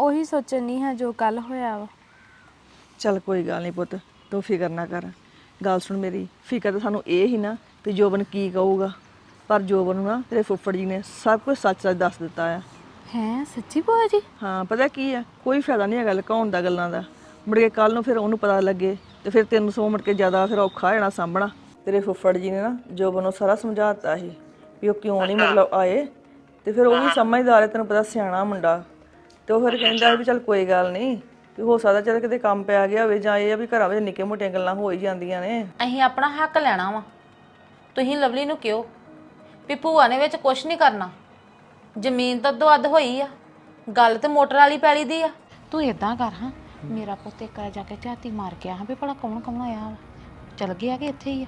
ਉਹੀ ਸੋਚਣ ਨਹੀਂ ਹੈ ਜੋ ਕੱਲ ਹੋਇਆ ਵਾ। ਚੱਲ ਕੋਈ ਗੱਲ ਨਹੀਂ ਪੁੱਤ ਤੂੰ ਫਿਕਰ ਨਾ ਕਰ। ਗੱਲ ਸੁਣ ਮੇਰੀ ਫਿਕਰ ਤਾਂ ਸਾਨੂੰ ਇਹ ਹੀ ਨਾ ਵੀ ਜੋਬਨ ਕੀ ਕਹੂਗਾ। ਪਰ ਜੋਬਨ ਨੂੰ ਨਾ ਤੇਰੇ ਫੁੱਫੜ ਜੀ ਨੇ ਸਭ ਕੁਝ ਸੱਚ ਸੱਚ ਦੱਸ ਦਿੱਤਾ ਆ। ਹੈ ਸੱਚੀ ਭੂਆ ਜੀ? ਹਾਂ ਪਤਾ ਕੀ ਆ ਕੋਈ ਫਾਇਦਾ ਨਹੀਂ ਹੈਗਾ ਲੁਕਾਉਣ ਦਾ ਗੱਲਾਂ ਦਾ। ਮੁੜ ਕੇ ਕੱਲ ਨੂੰ ਫਿਰ ਉਹਨੂੰ ਪਤਾ ਲੱਗੇ ਤੇ ਫਿਰ ਤੈਨੂੰ ਸੋ ਮੁੜ ਕੇ ਜ਼ਿਆਦਾ ਫਿਰ ਔਖਾ ਜਾਣਾ ਸਾਂਭਣਾ। ਤੇਰੇ ਫੁੱਫੜ ਜੀ ਨੇ ਨਾ ਜੋਬਨ ਨੂੰ ਸਾਰਾ ਸਮਝਾਤਾ ਸੀ ਵੀ ਉਹ ਕਿਉਂ ਨਹੀਂ ਮਤਲਬ ਆਏ। ਤੇ ਫਿਰ ਉਹ ਵੀ ਸਮਝਦਾਰ ਹੈ ਤੈਨੂੰ ਪਤਾ ਸਿਆਣਾ ਮੁੰਡਾ। ਤੇ ਉਹ ਫਿਰ ਕਹਿੰਦਾ ਵੀ ਚੱਲ ਕੋਈ ਗੱਲ ਨਹੀਂ ਕਿ ਹੋ ਸਕਦਾ ਚੱਲ ਕਿਤੇ ਕੰਮ ਪਿਆ ਗਿਆ ਹੋਵੇ ਜਾਂ ਇਹ ਆ ਵੀ ਘਰਾਂ ਵਿੱਚ ਨਿੱਕੇ ਮੋਟੀਆਂ ਗੱਲਾਂ ਹੋ ਹੀ ਜਾਂਦੀਆਂ ਨੇ। ਅਸੀਂ ਆਪਣਾ ਹੱਕ ਲੈਣਾ ਵਾ। ਤੁਸੀਂ ਲਵਲੀ ਨੂੰ ਕਿਉਂ ਵੀ ਭੂਆ ਨੇ ਵਿੱਚ ਕੁਝ ਨਹੀਂ ਕਰਨਾ। ਜ਼ਮੀਨ ਤਾਂ ਦੁੱਧ ਹੋਈ ਆ। ਗੱਲ ਤੇ ਮੋਟਰ ਵਾਲੀ ਪੈਲੀ ਦੀ ਆ। ਤੂੰ ਇਦਾਂ ਕਰ ਹਾਂ ਮੇਰਾ ਪੁੱਤ ਇੱਕ ਵਾਰ ਜਾ ਕੇ ਝਾਤੀ ਮਾਰ ਕੇ ਆ ਹਾਂ ਵੀ ਭਲਾ ਕੌਣ ਕੌਣ ਆਇਆ ਵਾ। ਚਲ ਗਿਆ ਕਿ ਇੱਥੇ ਹੀ ਆ?